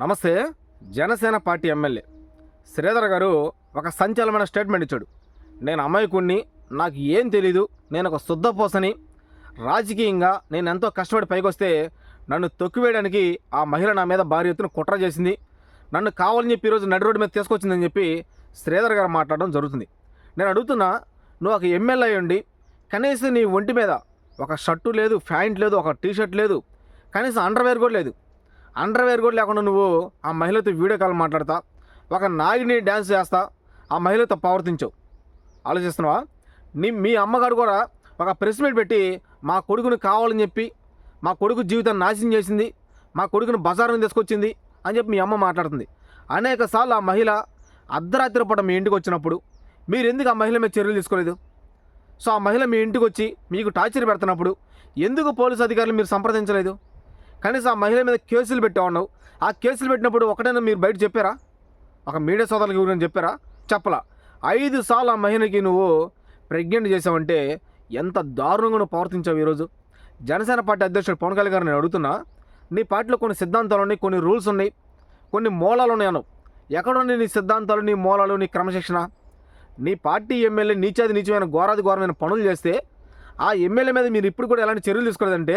నమస్తే Janasena party MLA. Sridhar గారు ఒక సంచలనమైన స్టేట్మెంట్ ఇచ్చాడు. నేను అమాయకుణ్ణి నాకు ఏం తెలీదు నేను ఒక శుద్ధపోసని రాజకీయంగా నేను ఎంతో కష్టపడి పైకి వస్తే నన్ను తొక్కివేయడానికి ఆ మహిళ నా మీద భారీ ఎత్తున కుట్ర చేసింది. నన్ను కావాలని చెప్పి ఈరోజు నడి రోడ్డు మీద తీసుకొచ్చిందని చెప్పి శ్రీధర్ గారు మాట్లాడడం జరుగుతుంది. నేను అడుగుతున్నా నువ్వు ఒక ఎమ్మెల్యే ఉండి కనీసం నీ ఒంటి మీద ఒక షర్టు లేదు ప్యాంట్ లేదు ఒక టీషర్ట్ లేదు కనీసం అండర్వేర్ కూడా లేదు. అండర్వేర్ కూడా లేకుండా నువ్వు ఆ మహిళతో వీడియో కాల్ మాట్లాడతా. ఒక నాగిని డ్యాన్స్ చేస్తా. ఆ మహిళతో ప్రవర్తించవు ఆలోచిస్తున్నావా? నీ మీ అమ్మగారు కూడా ఒక ప్రెస్ మీట్ పెట్టి మా కొడుకుని కావాలని చెప్పి మా కొడుకు జీవితాన్ని నాశనం చేసింది మా కొడుకుని బజారుని తీసుకొచ్చింది అని చెప్పి మీ అమ్మ మాట్లాడుతుంది. అనేక సార్లు ఆ మహిళ అర్ధరాత్రి పూట మీ ఇంటికి వచ్చినప్పుడు మీరు ఎందుకు ఆ మహిళ మీద చర్యలు తీసుకోలేదు? సో ఆ మహిళ మీ ఇంటికి వచ్చి మీకు టార్చర్ పెడుతున్నప్పుడు ఎందుకు పోలీసు అధికారులు మీరు సంప్రదించలేదు? కనీసం ఆ మహిళ మీద కేసులు పెట్టామన్నావు ఆ కేసులు పెట్టినప్పుడు ఒకటైనా మీరు బయట చెప్పారా? ఒక మీడియా సోదరులకి గురించి చెప్పారా? చెప్పలా. ఐదు సార్లు ఆ మహిళకి నువ్వు ప్రెగ్నెంట్ చేసావంటే ఎంత దారుణంగా నువ్వు ప్రవర్తించావు ఈరోజు? జనసేన పార్టీ అధ్యక్షుడు పవన్ కళ్యాణ్ గారు నేను అడుగుతున్నా నీ పార్టీలో కొన్ని సిద్ధాంతాలు ఉన్నాయి కొన్ని రూల్స్ ఉన్నాయి కొన్ని మూలాలు ఉన్నాయి అను ఎక్కడున్నాయి నీ సిద్ధాంతాలు నీ మూలాలు నీ క్రమశిక్షణ? నీ పార్టీ ఎమ్మెల్యే నీచాది నీచమైన ఘోరాది ఘోరమైన పనులు చేస్తే ఆ ఎమ్మెల్యే మీద మీరు ఇప్పుడు కూడా ఎలాంటి చర్యలు తీసుకోలేదంటే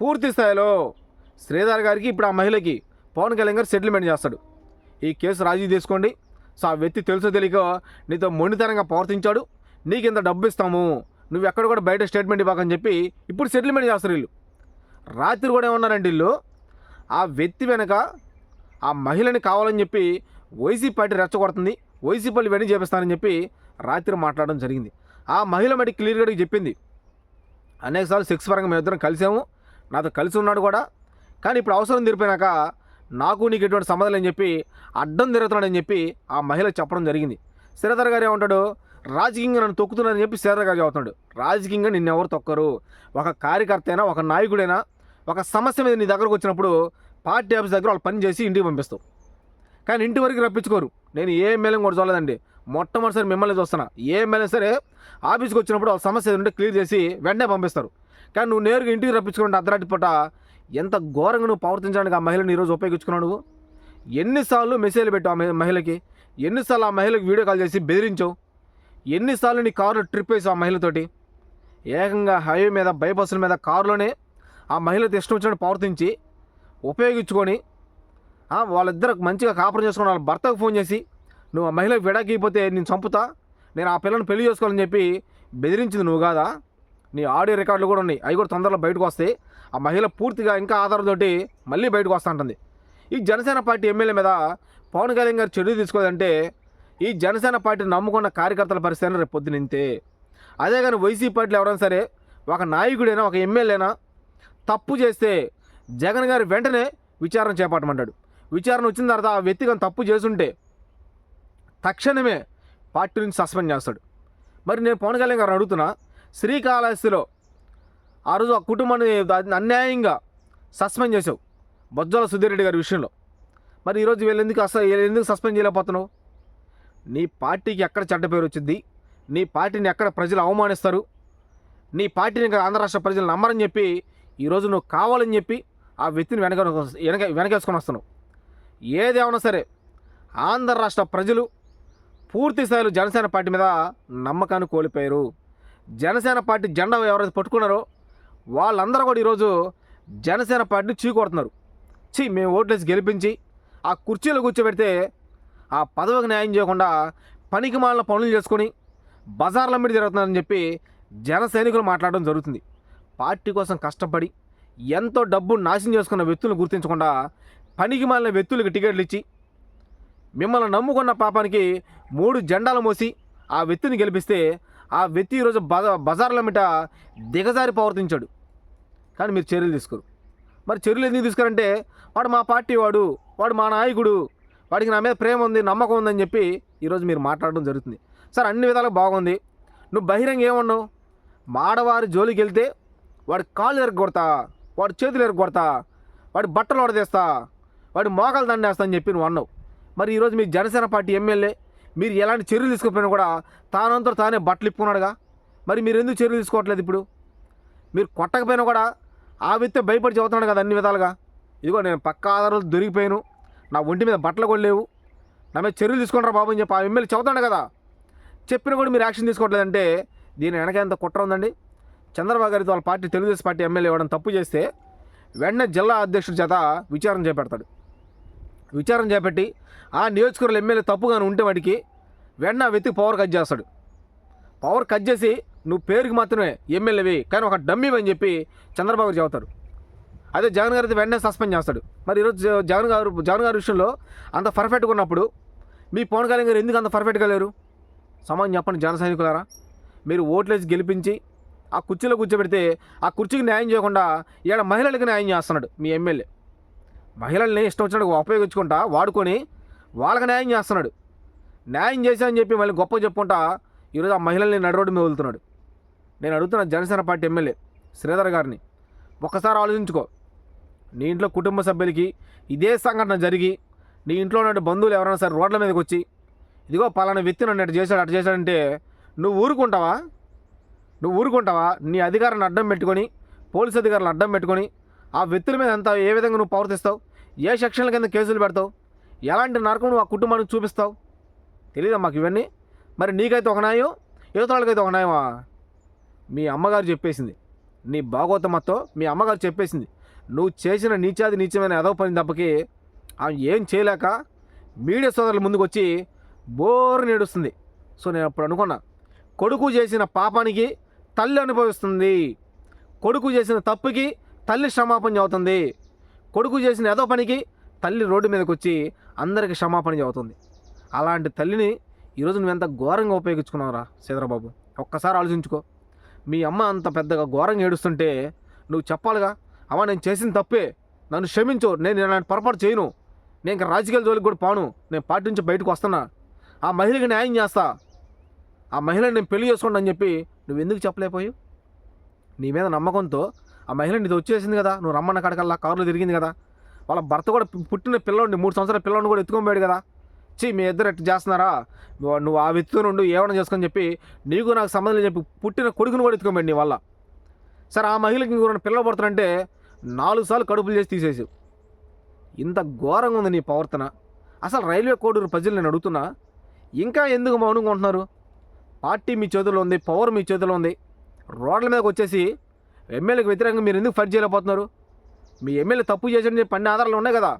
పూర్తి స్థాయిలో శ్రీధర్ గారికి ఇప్పుడు ఆ మహిళకి పవన్ కళ్యాణ్ గారు సెటిల్మెంట్ చేస్తాడు. ఈ కేసు రాజీ తీసుకోండి సో ఆ వ్యక్తి తెలుసో తెలియక నీతో మొండితనంగా ప్రవర్తించాడు. నీకు ఇంత డబ్బు ఇస్తాము. నువ్వు ఎక్కడ కూడా బయట స్టేట్మెంట్ ఇవ్వకని చెప్పి ఇప్పుడు సెటిల్మెంట్ చేస్తారు వీళ్ళు. రాత్రి కూడా ఏమన్నారంటే వీళ్ళు? ఆ వ్యక్తి వెనక ఆ మహిళని కావాలని చెప్పి వైసీపీ పార్టీ రెచ్చగొడుతుంది. వైసీపీలు ఇవన్నీ చేపిస్తానని చెప్పి రాత్రి మాట్లాడడం జరిగింది. ఆ మహిళ మట్టి క్లియర్గా చెప్పింది. అనేకసార్లు సెక్స్ పరంగా మేము ఇద్దరం కలిసాము. నాతో కలిసి ఉన్నాడు కూడా. కానీ ఇప్పుడు అవసరం తీరిపోయినాక నాకు నీకు ఎటువంటి సంబంధం అని చెప్పి అడ్డం తిరుగుతున్నాడని చెప్పి ఆ మహిళ చెప్పడం జరిగింది. శ్రీధర్ గారు ఏమంటాడు? రాజకీయంగా నన్ను తొక్కుతున్నానని చెప్పి శ్రీధర్ గారు చెబుతున్నాడు. రాజకీయంగా నిన్ను ఎవరు తొక్కరు? ఒక కార్యకర్త అయినా ఒక నాయకుడైనా ఒక సమస్య మీద నీ దగ్గరకు వచ్చినప్పుడు పార్టీ ఆఫీస్ దగ్గర వాళ్ళు పని చేసి ఇంటికి పంపిస్తావు. కానీ ఇంటి వరకు రప్పించుకోరు. నేను ఏ ఎమ్మెల్యే కూడా చూడలేదండి. మొట్టమొదటిసారి మిమ్మల్ని చూస్తున్నా. ఏ ఎమ్మెల్యే సరే ఆఫీస్కి వచ్చినప్పుడు వాళ్ళ సమస్య ఉంటే క్లియర్ చేసి వెంటనే పంపిస్తారు. కానీ నువ్వు నేరుగా ఇంటికి రప్పించుకుంటే అర్ధరాటి పూట ఎంత ఘోరంగా నువ్వు ప్రవర్తించడానికి ఆ మహిళను ఈరోజు ఉపయోగించుకున్నావు నువ్వు? ఎన్నిసార్లు మెసేజ్లు పెట్టావు ఆ మహిళకి? ఎన్నిసార్లు ఆ మహిళకి వీడియో కాల్ చేసి బెదిరించావు? ఎన్నిసార్లు నీ కారు ట్రిప్ వేసావు ఆ మహిళతోటి? ఏకంగా హైవే మీద బైపాస్ల మీద కారులోనే ఆ మహిళతో ఇష్టం వచ్చినట్టు ప్రవర్తించి ఉపయోగించుకొని వాళ్ళిద్దరు మంచిగా కాపురం చేసుకుని వాళ్ళ భర్తకు ఫోన్ చేసి నువ్వు ఆ మహిళకు విడాకి అయిపోతే నేను చంపుతా నేను ఆ పిల్లని పెళ్ళి చేసుకోవాలని చెప్పి బెదిరించింది నువ్వు కాదా? నీ ఆడియో రికార్డులు కూడా ఉన్నాయి. అవి కూడా తొందరలో బయటకు వస్తాయి. ఆ మహిళ పూర్తిగా ఇంకా ఆధారంతోటి మళ్ళీ బయటకు వస్తూ ఉంటుంది ఈ జనసేన పార్టీ ఎమ్మెల్యే మీద పవన్ కళ్యాణ్ గారు చర్య తీసుకోదంటే ఈ జనసేన పార్టీని నమ్ముకున్న కార్యకర్తల పరిస్థితి రేపు పొద్దున ఇంతే. అదే కానీ వైసీపీ పార్టీలో ఎవరైనా సరే ఒక నాయకుడైనా ఒక ఎమ్మెల్యేనా తప్పు చేస్తే జగన్ గారు వెంటనే విచారణ చేపట్టమంటాడు. విచారణ వచ్చిన తర్వాత ఆ వ్యక్తి కానీ తప్పు చేస్తుంటే తక్షణమే పార్టీ నుంచి సస్పెండ్ చేస్తాడు. మరి నేను పవన్ కళ్యాణ్ గారు అడుగుతున్నా శ్రీకాళహస్తిలో ఆ రోజు ఆ కుటుంబాన్ని అన్యాయంగా సస్పెండ్ చేసావు బొజ్జల సుధీరెడ్డి గారి విషయంలో. మరి ఈరోజు వీళ్ళు ఎందుకు అసలు ఎందుకు సస్పెండ్ చేయలేకపోతున్నావు? నీ పార్టీకి ఎక్కడ చెడ్డ పేరు వచ్చింది? నీ పార్టీని ఎక్కడ ప్రజలు అవమానిస్తారు? నీ పార్టీని ఆంధ్ర రాష్ట్ర ప్రజలు నమ్మరని చెప్పి ఈరోజు నువ్వు కావాలని చెప్పి ఆ వ్యక్తిని వెనక వెనక వెనకేసుకొని వస్తున్నావు. ఏదేమన్నా సరే ఆంధ్ర రాష్ట్ర ప్రజలు పూర్తి స్థాయిలో జనసేన పార్టీ మీద నమ్మకాన్ని కోల్పోయారు. జనసేన పార్టీ జెండా ఎవరైతే పట్టుకున్నారో వాళ్ళందరూ కూడా ఈరోజు జనసేన పార్టీని చీకొడుతున్నారు చీ మేము ఓట్లేసి గెలిపించి ఆ కుర్చీలో కూర్చోబెడితే ఆ పదవికి న్యాయం చేయకుండా పనికి మాలిన పనులు చేసుకొని బజార్ల మీద జరుగుతున్నారని చెప్పి జన సైనికులు మాట్లాడడం జరుగుతుంది. పార్టీ కోసం కష్టపడి ఎంతో డబ్బు నాశనం చేసుకున్న వ్యక్తులను గుర్తించకుండా పనికి మాలిన వ్యక్తులకు టికెట్లు ఇచ్చి మిమ్మల్ని నమ్ముకున్న పాపానికి మూడు జెండాలు మోసి ఆ వ్యక్తిని గెలిపిస్తే ఆ వ్యక్తి ఈరోజు బజ బజార్ల మిట దిగజారి ప్రవర్తించాడు. కానీ మీరు చర్యలు తీసుకోరు. మరి చర్యలు ఎందుకు తీసుకోరంటే వాడు మా పార్టీ వాడు వాడు మా నాయకుడు వాడికి నా మీద ప్రేమ ఉంది నమ్మకం ఉందని చెప్పి ఈరోజు మీరు మాట్లాడడం జరుగుతుంది. సార్ అన్ని విధాలుగా బాగుంది. నువ్వు బహిరంగ ఏమన్నావు? మాడవారి జోలికి వెళ్తే వాడి కాళ్ళు ఎరగొడతా వాడి చేతులు ఎరగొడతా వాడి బట్టలు వడదేస్తా వాడి మోకాలు దండేస్తా అని చెప్పి నువ్వు అన్నావు. మరి ఈరోజు మీ జనసేన పార్టీ ఎమ్మెల్యే మీరు ఎలాంటి చర్యలు తీసుకోకపోయినా కూడా తానంతా తానే బట్టలు ఇప్పుకున్నాడుగా. మరి మీరు ఎందుకు చర్యలు తీసుకోవట్లేదు ఇప్పుడు? మీరు కొట్టకపోయినా కూడా ఆ వ్యక్తి భయపడి చెబుతున్నాడు కదా అన్ని విధాలుగా. ఇదిగో నేను పక్క ఆధారాలు దొరికిపోయాను. నా ఒంటి మీద బట్టలు కూడా లేవు. నా మీద చర్యలు తీసుకుంటారా బాబు అని చెప్పి ఆ ఎమ్మెల్యే చెబుతాడు కదా. చెప్పినా కూడా మీరు యాక్షన్ తీసుకోవట్లేదంటే దీని వెనక ఎంత కుట్ర ఉందండి? చంద్రబాబు గారితో వాళ్ళ పార్టీ తెలుగుదేశం పార్టీ ఎమ్మెల్యే ఇవ్వడం తప్పు చేస్తే వెంటనే జిల్లా అధ్యక్షుడి చేత విచారణ చేపడతాడు. విచారణ చేపట్టి ఆ నియోజకవర్గంలో ఎమ్మెల్యే తప్పుగాను ఉంటే వాడికి వెంటనే వెతికి పవర్ కట్ చేస్తాడు. పవర్ కట్ చేసి నువ్వు పేరుకి మాత్రమే ఎమ్మెల్యేవి కానీ ఒక డమ్మీ అని చెప్పి చంద్రబాబు గారు చెబుతారు. అదే జగన్ గారు అయితే వెంటనే సస్పెండ్ చేస్తాడు. మరి ఈరోజు జగన్ గారు జగన్ గారి విషయంలో అంత పర్ఫెక్ట్గా ఉన్నప్పుడు మీ పవన్ కళ్యాణ్ గారు ఎందుకు అంత పర్ఫెక్ట్గా లేరు? సమాజం చెప్పండి జన సైనికులారా. మీరు ఓట్లేసి గెలిపించి ఆ కుర్చీలో కూర్చోబెడితే ఆ కుర్చీకి న్యాయం చేయకుండా ఈడ మహిళలకు న్యాయం చేస్తున్నాడు మీ ఎమ్మెల్యే. మహిళల్ని ఇష్టం వచ్చినట్టు ఉపయోగించుకుంటా వాడుకొని వాళ్ళకి న్యాయం చేస్తున్నాడు. న్యాయం చేశా అని చెప్పి మళ్ళీ గొప్ప చెప్పుకుంటా ఈరోజు ఆ మహిళల్ని నడరోడ్డు మీద వదులుతున్నాడు. నేను అడుగుతున్న జనసేన పార్టీ ఎమ్మెల్యే శ్రీధర్ గారిని ఒక్కసారి ఆలోచించుకో. నీ ఇంట్లో కుటుంబ సభ్యులకి ఇదే సంఘటన జరిగి నీ ఇంట్లో ఉన్న బంధువులు ఎవరైనా సరే రోడ్ల మీదకి వచ్చి ఇదిగో పలానా వ్యక్తి నన్ను అటు చేశాడు అటు చేశాడంటే నువ్వు ఊరుకుంటావా? నువ్వు ఊరుకుంటావా? నీ అధికారాన్ని అడ్డం పెట్టుకొని పోలీస్ అధికారులను అడ్డం పెట్టుకొని ఆ వ్యక్తుల మీద అంతా ఏ విధంగా నువ్వు ప్రవర్తిస్తావు? ఏ సెక్షన్ల కింద కేసులు పెడతావు? ఎలాంటి నరకం నువ్వు ఆ కుటుంబానికి చూపిస్తావు? తెలియదా మాకు ఇవన్నీ? మరి నీకైతే ఒక న్యాయం యువత ఒక న్యాయమా? మీ అమ్మగారు చెప్పేసింది. నీ భాగోతమతో మీ అమ్మగారు చెప్పేసింది. నువ్వు చేసిన నీచాది నీచమైన ఎదవ పని తప్పకి ఆమె ఏం చేయలేక మీడియా సోదరుల ముందుకు వచ్చి బోరు నేడుస్తుంది. సో నేను అప్పుడు అనుకున్నా కొడుకు చేసిన పాపానికి తల్లి అనుభవిస్తుంది. కొడుకు చేసిన తప్పుకి తల్లి క్షమాపణ అవుతుంది కొడుకు చేసిన ఏదో పనికి తల్లి రోడ్డు మీదకి వచ్చి అందరికి క్షమాపణ చెబుతుంది. అలాంటి తల్లిని ఈరోజు నువ్వు ఎంత ఘోరంగా ఉపయోగించుకున్నావురా సీదరబాబు ఒక్కసారి ఆలోచించుకో. మీ అమ్మ అంత పెద్దగా ఘోరంగా ఏడుస్తుంటే నువ్వు చెప్పాలిగా? అమ్మ నేను చేసిన తప్పే. నన్ను క్షమించు. నేను ఇలాంటి పొరపాటు చేయను. నేను ఇంకా రాజకీయాల జోలికి కూడా పాను. నేను పార్టీ నుంచి బయటకు వస్తున్నా. ఆ మహిళకి న్యాయం చేస్తా. ఆ మహిళని నేను పెళ్ళి చేసుకోండి అని చెప్పి నువ్వు ఎందుకు చెప్పలేకపోయావు? నీ మీద నమ్మకంతో ఆ మహిళ నీతో వచ్చేసింది కదా నువ్వు రమ్మన్న కాడకల్లా కారులో తిరిగింది కదా. వాళ్ళ భర్త కూడా పుట్టిన పిల్లోడిని మూడు సంవత్సరాల పిల్లోడిని కూడా ఎత్తుకొని కదా. చీ మీ ఇద్దరు ఎట్టు చేస్తున్నారా? నువ్వు- ఆ వ్యక్తితో నుండి ఏమైనా చేసుకొని చెప్పి నీకు నాకు సంబంధం లేదు చెప్పి పుట్టిన కొడుకుని కూడా ఎత్తుకోబడి నీ వల్ల. సరే ఆ మహిళకి ఇంకొక పిల్లలు పడుతున్నారంటే నాలుగు సార్లు కడుపులు చేసి తీసేసావు ఇంత ఘోరంగా ఉంది నీ ప్రవర్తన. అసలు రైల్వే కోడూరు ప్రజలు నేను అడుగుతున్నా ఇంకా ఎందుకు మౌనంగా ఉంటున్నారు? పార్టీ మీ చేతిలో ఉంది పవర్ మీ చేతిలో ఉంది. రోడ్ల మీదకి వచ్చేసి ఎమ్మెల్యేకి వ్యతిరేకంగా మీరు ఎందుకు ఫైట్ చేయలేకపోతున్నారు? మీ ఎమ్మెల్యే తప్పు చేసిన చెప్పి అన్ని ఆధారాలు ఉన్నాయి కదా.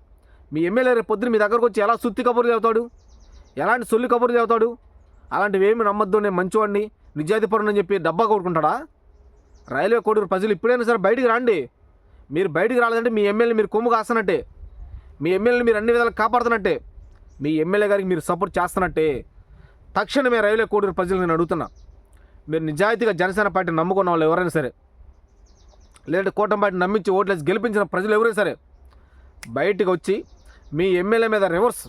మీ ఎమ్మెల్యే రేపు పొద్దున మీ దగ్గరకు వచ్చి ఎలా సుత్తి కబుర్లు చెబుతాడు? ఎలాంటి సొల్లి కబుర్లు చెబుతాడు? అలాంటివి ఏమి నమ్మద్దు నేను మంచివాడిని నిజాయితీ అని చెప్పి డబ్బా కొడుకుంటాడా రైల్వే కోడూరు ప్రజలు ఇప్పుడైనా సరే బయటికి రండి. మీరు బయటికి రాలేదంటే మీ ఎమ్మెల్యే మీరు కొమ్ము కాస్తున్నట్టే. మీ ఎమ్మెల్యేని మీరు అన్ని విధాలు కాపాడుతున్నట్టే. మీ ఎమ్మెల్యే గారికి మీరు సపోర్ట్ చేస్తున్నట్టే. తక్షణమే రైల్వే కోడూరు ప్రజలు నేను అడుగుతున్నా. మీరు నిజాయితీగా జనసేన పార్టీ నమ్ముకున్న వాళ్ళు ఎవరైనా సరే లేదంటే కూటమి నమ్మించి ఓట్లేసి గెలిపించిన ప్రజలు ఎవరే సరే బయటికి వచ్చి మీ ఎమ్మెల్యే మీద రివర్స్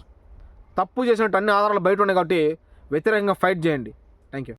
తప్పు చేసినట్టు అన్ని ఆధారాలు బయట ఉన్నాయి కాబట్టి వ్యతిరేకంగా ఫైట్ చేయండి. Thank you